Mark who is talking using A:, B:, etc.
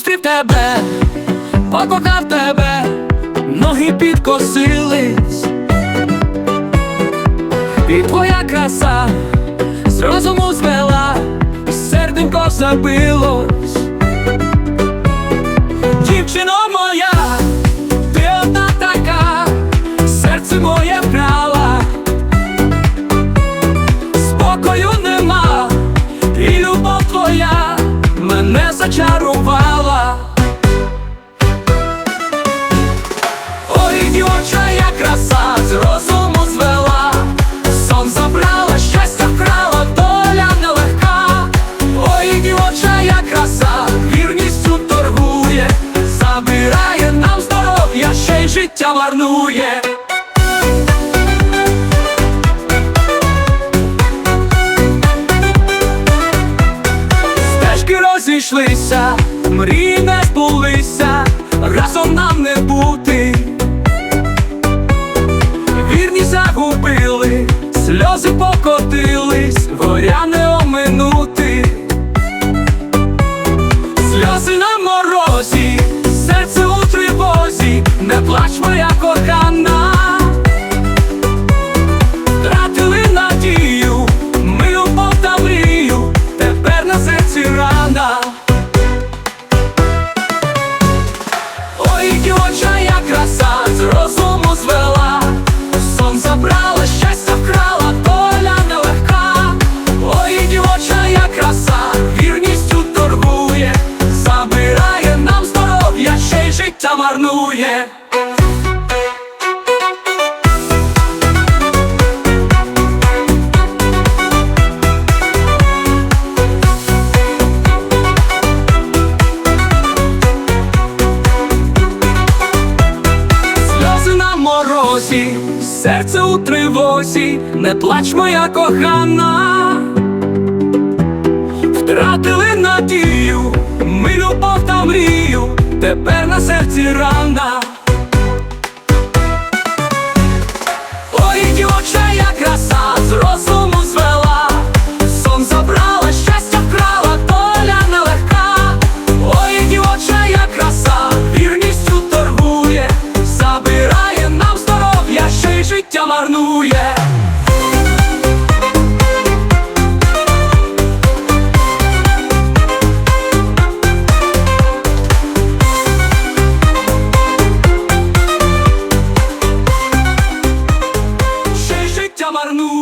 A: зустрів тебе, покохав тебе, ноги підкосились, і твоя краса з розуму звела, серденько забилось. Дівчино моя, ти забрала, щастя вкрала, доля нелегка. Ой, дівча, я краса, вірністю торгує, забирає нам здоров'я, ще й життя марнує. Стежки розійшлися, мрії не збулися, разом нам сльози покотились, горя не оминути. Сльози на морозі, серце у тривозі, не плач моя на морозі, серце у тривозі, не плач, моя кохана. Втратили надію, ми любов та мрію, тепер на серці рана. Ой, дівча, я краса, з розуму звела, сон забрала, щастя вкрала, доля нелегка. Ой, дівча, краса, вірністю торгує, забирає нам здоров'я, ще й життя марнує. Ще й життя марнує.